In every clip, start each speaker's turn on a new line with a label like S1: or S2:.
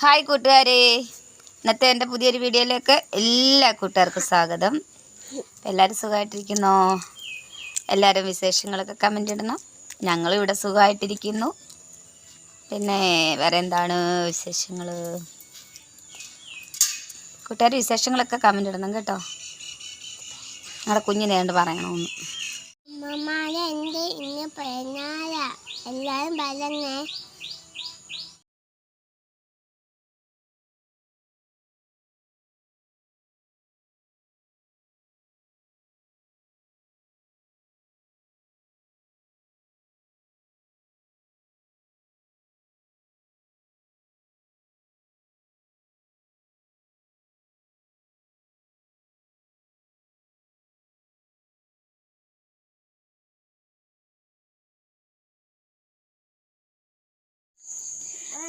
S1: Hi കൂട്ടുകാരെ. ഇന്നത്തെ എന്റെ പുതിയൊരു വീഡിയോയിലേക്ക് എല്ലാ കൂട്ടുകാർക്കും സ്വാഗതം. എല്ലാവരും സുഖമായിട്ടിരിക്കുന്നോ? എല്ലാവരും വിശേഷങ്ങളൊക്കെ കമന്റ് ഇടണം. ഞങ്ങളിവിടെ സുഖമായിട്ടിരിക്കുന്നു. പിന്നെ വേറെ എന്താണ് വിശേഷങ്ങൾ കൂട്ടുകാർ വിശേഷങ്ങളൊക്കെ കമന്റ് ഇടണം കേട്ടോ. നിങ്ങളുടെ കുഞ്ഞിനെ കണ്ട് പറയണമെന്ന്.
S2: എല്ലാവരും പറഞ്ഞേ.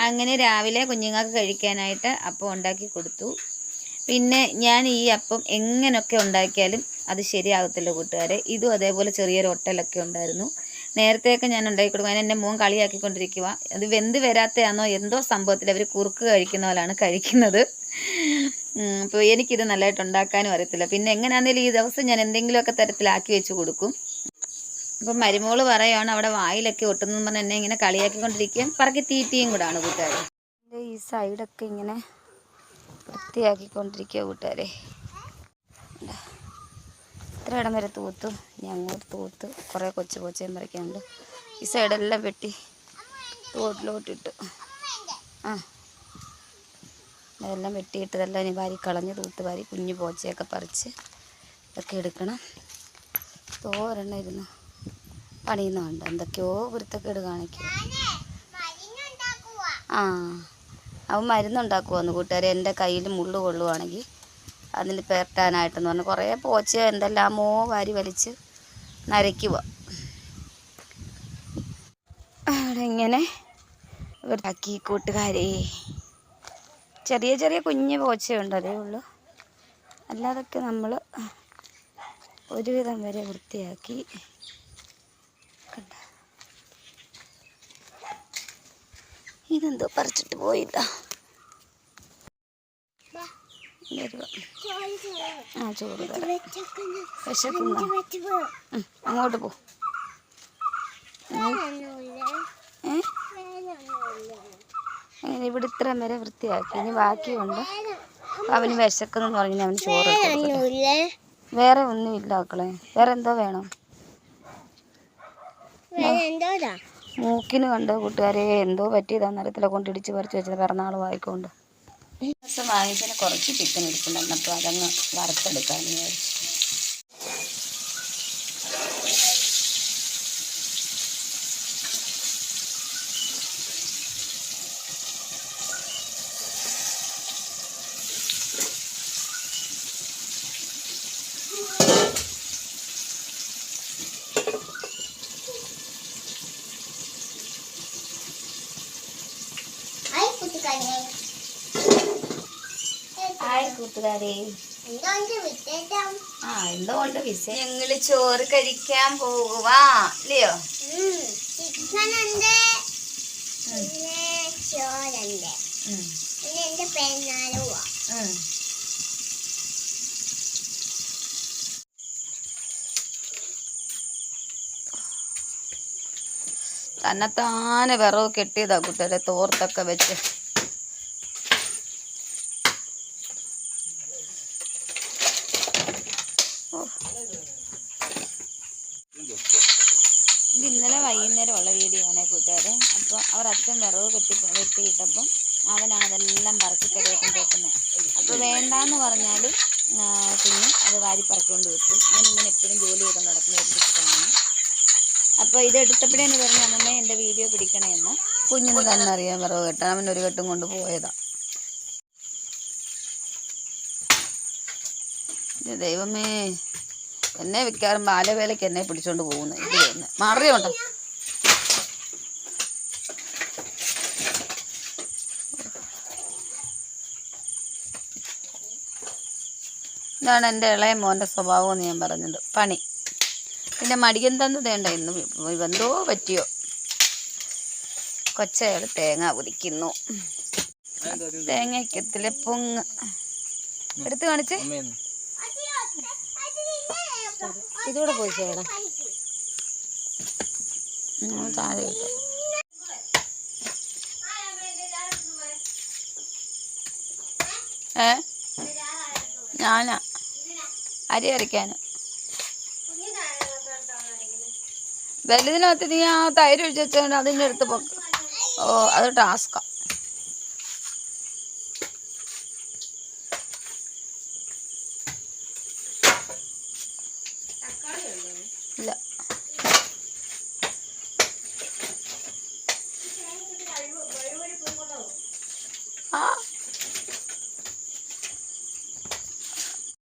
S1: അങ്ങനെ രാവിലെ കുഞ്ഞുങ്ങൾക്ക് കഴിക്കാനായിട്ട് അപ്പം ഉണ്ടാക്കി കൊടുത്തു. പിന്നെ ഞാൻ ഈ അപ്പം എങ്ങനെയൊക്കെ ഉണ്ടാക്കിയാലും അത് ശരിയാകത്തില്ല കൂട്ടുകാരെ. ഇതും അതേപോലെ ചെറിയൊരു ഒട്ടലൊക്കെ ഉണ്ടായിരുന്നു. നേരത്തെയൊക്കെ ഞാൻ ഉണ്ടാക്കി കൊടുക്കും. അതിന് എന്റെ മോൻ കളിയാക്കിക്കൊണ്ടിരിക്കുക അത് വെന്ത് വരാത്തയാണോ എന്തോ സംഭവത്തിൽ അവർ കുറുക്ക് കഴിക്കുന്ന പോലാണ് കഴിക്കുന്നത്. അപ്പോൾ എനിക്കിത് നല്ലതായിട്ട് ഉണ്ടാക്കാനും അറിയത്തില്ല. പിന്നെ എങ്ങനെയാണെങ്കിലും ഈ ദിവസം ഞാൻ എന്തെങ്കിലുമൊക്കെ തരത്തിലാക്കി വെച്ച് കൊടുക്കും. അപ്പം മരുമോൾ പറയുകയാണ് അവിടെ വായിലൊക്കെ ഒട്ടുന്നു പറഞ്ഞ് എന്നെ ഇങ്ങനെ കളിയാക്കിക്കൊണ്ടിരിക്കുകയും പറക്കി തീറ്റിയും കൂടാണ് കൂട്ടുകാരെ. എന്റെ ഈ സൈഡൊക്കെ ഇങ്ങനെ വൃത്തിയാക്കിക്കൊണ്ടിരിക്കുക കൂട്ടുകാരെ. ഇതാ. ഇത്ര ഇടം വരെ തൂത്തു അങ്ങോട്ട് തൂത്ത് കുറേ കൊച്ചു കൊച്ചയും പറിക്കാനുണ്ട്. ഈ സൈഡെല്ലാം വെട്ടി തോട്ടിലോട്ടിട്ട്. ആ. അതെല്ലാം വെട്ടിയിട്ട് ഇതെല്ലാം ഇനി വാരി കളഞ്ഞ് തൂത്ത് വാരി കുഞ്ഞു പോച്ചയൊക്കെ പറിച്ച് ഇതൊക്കെ എടുക്കണം. തോരെണ്ണം ഇരുന്ന് പണിയുന്നുണ്ട്. എന്തൊക്കെയോ വൃത്തക്കേട് കാണിക്കും. ആ അവൻ മരുന്നുണ്ടാക്കുവാന്ന് കൂട്ടുകാരെ. എന്റെ കയ്യിൽ മുള്ളു കൊള്ളുവാണെങ്കിൽ അതിന് പേർട്ടാനായിട്ടെന്ന് പറഞ്ഞ് കുറേ പോച്ച എന്തെല്ലാമോ വാരി വലിച്ച് നരയ്ക്കുക അവിടെ ഇങ്ങനെ വൃത്തിയാക്കി കൂട്ടുകാരെ. ചെറിയ ചെറിയ കുഞ്ഞ് പോച്ചയുണ്ട് അതേ ഉള്ളൂ. അല്ലാതൊക്കെ നമ്മൾ ഒരുവിധം വരെ വൃത്തിയാക്കി ഇതെന്തോ പറിച്ചിട്ട് പോയില്ല. ആ ചോറ് തരാം. വിശക്കുന്ന അങ്ങോട്ട് പോ. അങ്ങനെ ഇവിടെ ഇത്രയും വരെ വൃത്തിയാക്കി. ഇനി ബാക്കിയുണ്ട്. അവന് വിശക്കെന്ന് പറഞ്ഞു അവന് ചോറ് വേറെ ഒന്നും വേറെ ഒന്നുമില്ല മക്കളെ. വേറെ എന്തോ വേണം.
S2: എന്തോടാ
S1: മൂക്കിന് കണ്ട് കൂട്ടുകാരെ? എന്തോ പറ്റിയതാന്ന് അറിയത്തില്ല. കൊണ്ടിടിച്ച് പറിച്ച് വെച്ചത് പിറന്നാൾ വായിക്കൊണ്ട്. ദിവസം വാങ്ങിച്ചതിന് കുറച്ച് ചിക്കൻ എടുക്കുന്നുണ്ട് അപ്പോൾ അതങ്ങ് വറുത്തെടുക്കാമെന്ന് വിചാരിച്ചു.
S2: ഹായ്
S1: കൂട്ടുകാരെ. ആ എന്തുകൊണ്ട് ഞങ്ങൾ ചോറ് കഴിക്കാൻ പോകുവാ
S2: അല്ലയോ ചോറുണ്ട്. പിന്നെ എന്റെ.
S1: തന്നെത്താനെ വിറവ് കെട്ടിയതാ കുട്ടിയുടെ തോർത്തൊക്കെ വെച്ച്. ഇത് ഇന്നലെ വൈകുന്നേരമുള്ള വീഡിയോ ആണ് കൂട്ടുകാരെ. അപ്പോൾ അവർ അച്ഛൻ വിറവ് കെട്ടി വെട്ടിയിട്ടപ്പം അവനാണ് അതെല്ലാം പറക്കി കരയൊക്കെ വെക്കുന്നത് അപ്പോൾ വേണ്ടാന്ന് പറഞ്ഞാലും പിന്നെ അത് വാരി പറക്കൊണ്ട് വെക്കും. അവനിങ്ങനെ എപ്പോഴും ജോലി ചെയ്ത് നടക്കുന്ന ഒരു ഇഷ്ടമാണ് അപ്പോൾ ഇത് എടുത്തപ്പോഴേന്ന് പറഞ്ഞു അമ്മേ എന്റെ വീഡിയോ പിടിക്കണേ എന്ന് കുഞ്ഞിന് തന്നെ അറിയാൻ വിറവ് കെട്ടാൻ. അവൻ ഒരു കെട്ടും കൊണ്ട് പോയതാ. ഇത് ദൈവമേ എന്നെ വിൽക്കാറും ബാലവേലയ്ക്ക് എന്നെ പിടിച്ചോണ്ട് പോകുന്നു. ഇത് തന്നെ മറിയുണ്ടോ ഇതാണ് എന്റെ ഇളയ മോന്റെ സ്വഭാവം എന്ന് ഞാൻ പറഞ്ഞത്. പണി. പിന്നെ മടിയൻ തന്നു തേണ്ട ഇന്ന് എന്തോ പറ്റിയോ? കൊച്ചയാൾ തേങ്ങ ഉദിക്കുന്നു തേങ്ങയ്ക്കത്തിലെ പൊങ്ങ്. എടുത്ത് കാണിച്ച്. ഇതുകൂടെ പോയിച്ചോടാ താഴെ കിട്ടും ഏ? ഞാനാ. അരി അരയ്ക്കാൻ വലുതിനകത്ത് നീ ആ തൈര് ഒഴിച്ച് വെച്ചോണ്ട് അതിന്റെ അടുത്ത് പൊക്ക. ഓ അത് ടാസ്കാ